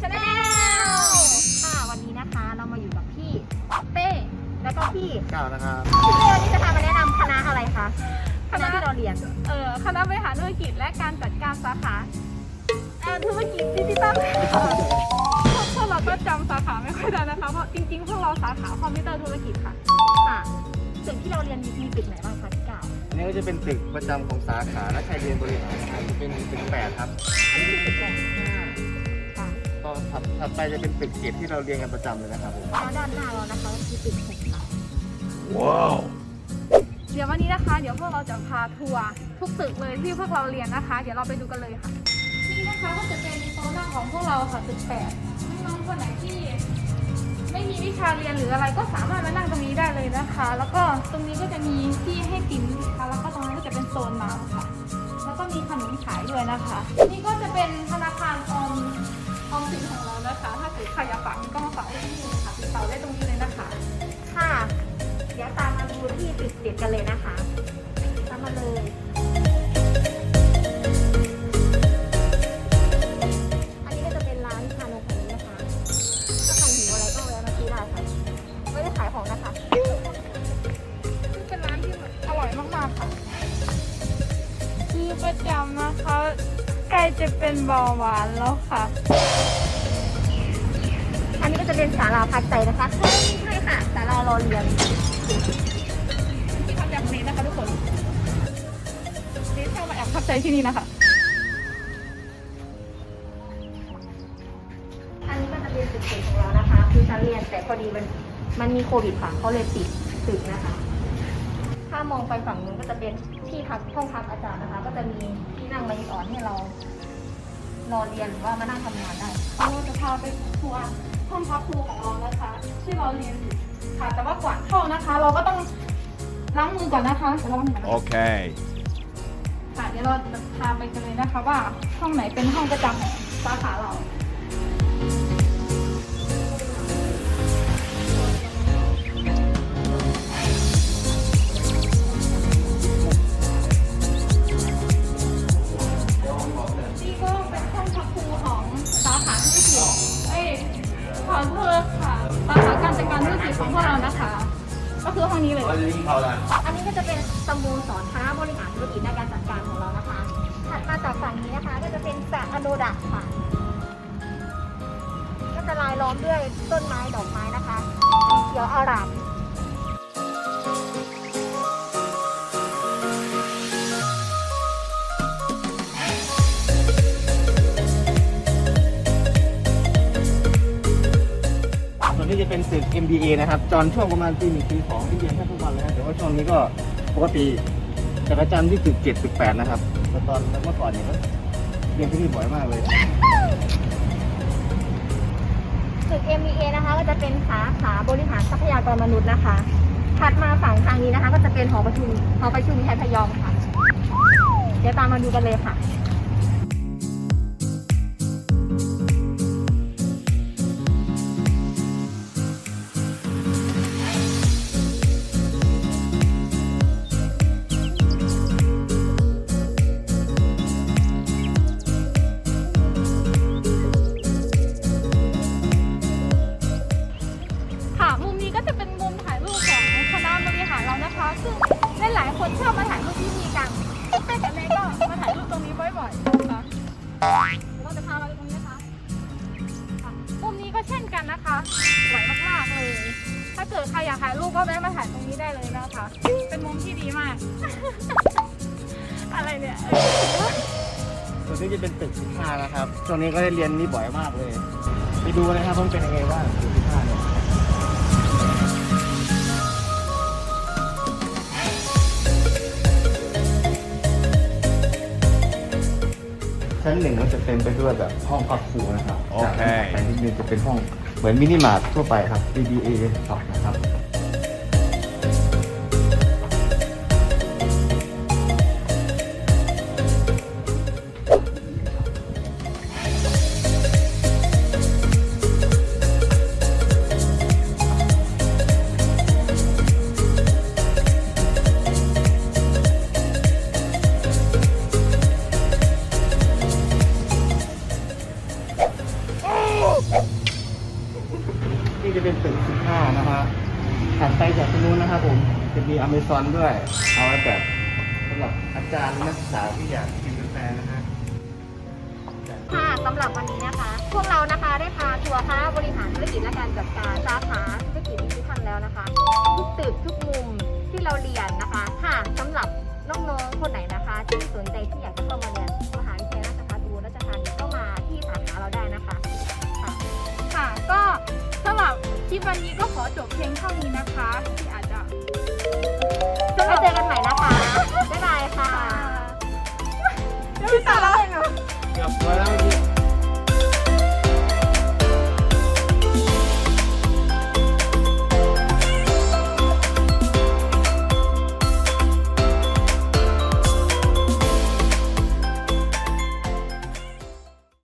ชาแนลค่ะวันนี้นะคะเรามาอยู่กับพี่เป้แล้วก็พี่ก้านะครับพี่เป้วันนี้จะทำมาแนะนำคณะอะไรคะคณะที่เราเรียนเอ่อคณะบริหารธุรกิจและการจัดการสาขาธุรกิจดิจิตอลพวกเราก็จำสาขาไม่ค่อยได้นะคะเพราะจริงๆพวกเราสาขาคอมพิวเตอร์ธุรกิจค่ะค่ะส่วนที่เราเรียนมีตึกไหนบ้างคะพี่ก้าอันนี้ก็จะเป็นตึกประจำของสาขาและใครเรียนบริหารนะครับเป็นตึกแปดครับอันนี้ตึกแปด ก็ถัดถัดไปจะเป็นตึกเจ็ดที่เราเรียนกันประจำเลยนะครับผมแล้วด้านหน้าเรานะคะก็คือตึกหกค่ะเดี๋ยววันนี้นะคะ เดี๋ยวพวกเราจะพาทัวร์ทุกตึกเลยที่พวกเราเรียนนะคะ เดี๋ยวเราไปดูกันเลยค่ะ นี่นะคะก็จะเป็นโซนนั่งของพวกเราค่ะตึกแปดน้องๆคนไหนที่ ไม่มีวิชาเรียนหรืออะไรก็สามารถมานั่งตรงนี้ได้เลยนะคะ แล้วก็ตรงนี้ก็จะมีที่ให้กินนะคะแล้วก็ตรงนั้นก็จะเป็นโซนน้ำค่ะ แล้วก็มีขนมขายด้วยนะคะ นี่ก็จะเป็นธนาคารออมออม สินของเรานะคะ ถ้าเกิดใครอยากฝากเงินก็มาฝากได้ที่นี่เลยค่ะติดต่อได้ตรงนี้เลยนะคะค่ะ เดี๋ยวตามมาดูที่ตึกเจ็ดกันเลยนะคะ ตามมาเลย อันนี้ก็จะเป็นร้านชานมไข่มุกนะคะ ถ้าใครหิวอะไรก็แวะมาซื้อได้ค่ะ ไม่ได้ขายของนะคะเป็นร้านที่อร่อยมากๆค่ะ คือประจำนะคะ ใกล้จะเป็นเบาหวานแล้วค่ะ อันนี้ก็จะเป็นศาลาพักใจนะคะเฮ้ยใช่ค่ะศาลารอเรียนที่ทำจากนี้นะคะทุกคนนี่เข้ามาแอบพักใจที่นี่นะคะ อันนี้ก็จะเป็นตึกเจ็ดของเรานะคะ คือชั้นเรียนแต่พอดีมันมันมีโควิดค่ะเขาเลยปิดตึกนะคะ ถ้ามองไปฝั่งนู้นก็จะเป็นที่พักห้องพักอาจารย์นะคะ ก็จะมีที่ นั่งละเอียดอ่อนให้เรา รอเรียนหรือว่ามานั่งทำงานได้ เราจะพาไปทัวร์ห้องพักครูของเรานะคะ ที่เราเรียนอยู่ค่ะ แต่ว่าก่อนเข้านะคะ เราก็ต้องล้างมือก่อนนะคะเดี๋ยวเราล้างมือก่อนนะคะ Okay. ค่ะเดี๋ยวเราจะพาไปกันเลยนะคะ ว่าห้องไหนเป็นห้องประจำของสาขาเรา ขอโทษค่ะสาขาการจัดการธุรกิจของพวกเรานะคะ ก็คือห้องนี้เลย อันนี้ก็จะเป็นสโมสรคณะบริหารธุรกิจในการจัดการของเรานะคะ ถัดมาจากฝั่งนี้นะคะ ก็จะเป็นสระอโนดะค่ะ ก็จะลายล้อมด้วยต้นไม้ดอกไม้นะคะสีเขียวอาราม จะเป็นตึก MBA นะครับตอนช่วงประมาณปีหนึ่งปีสองที่เรียนแค่ทุกวันเลยนะแต่ว่าช่วงนี้ก็ปกติจะประจำที่ตึกเจ็ดตึกแปดนะครับแต่ตอนเมื่อก่อนเนี่ยก็เรียนที่นี่บ่อยมากเลย ตึก MBA นะคะก็จะเป็นสาขาบริหารทรัพยากรมนุษย์นะคะ ถัดมาฝั่งทางนี้นะคะ ก็จะเป็นหอประชุมหอประชุมไทยพยอมค่ะ เดี๋ยวตามมาดูกันเลยค่ะ เดี๋ยวเราจะพามาไปตรงนี้นะคะค่ะมุมนี้ก็เช่นกันนะคะ สวยมากๆเลย ถ้าเกิดใครอยากถ่ายรูปก็แวะมาถ่ายตรงนี้ได้เลยนะคะ เป็นมุมที่ดีมาก อะไรเนี่ยเออส่วนนี้จะเป็นตึกสิบห้านะครับช่วงนี้ก็ได้เรียนนี่บ่อยมากเลย ไปดูนะครับว่ามันเป็นยังไงบ้างตึกสิบห้าเนี่ย ชั้นหนึ่งก็จะเต็มไปด้วยแบบห้องพักครูนะครับโอเคแต่ที่นี่จะเป็นห้องเหมือนมินิมาร์ททั่วไปครับ BBA สองนะครับ จะเป็นตึก 15 นะฮะถัดไปจากตรงนู้นนะครับผมจะมีอเมซอนด้วย เอาไว้แบบสำหรับอาจารย์นักศึกษาที่อยากกินกาแฟนะฮะค่ะสำหรับวันนี้นะคะ พวกเรานะคะได้พาทัวร์คณะบริหารธุรกิจและการจัดการสาขาธุรกิจดิจิทัลแล้วนะคะ ทุกตึกทุกมุมที่เราเรียนนะคะค่ะสำหรับน้องๆคนไหน ลิปวันนี้ก็ขอจบเพียงเท่านี้นะคะ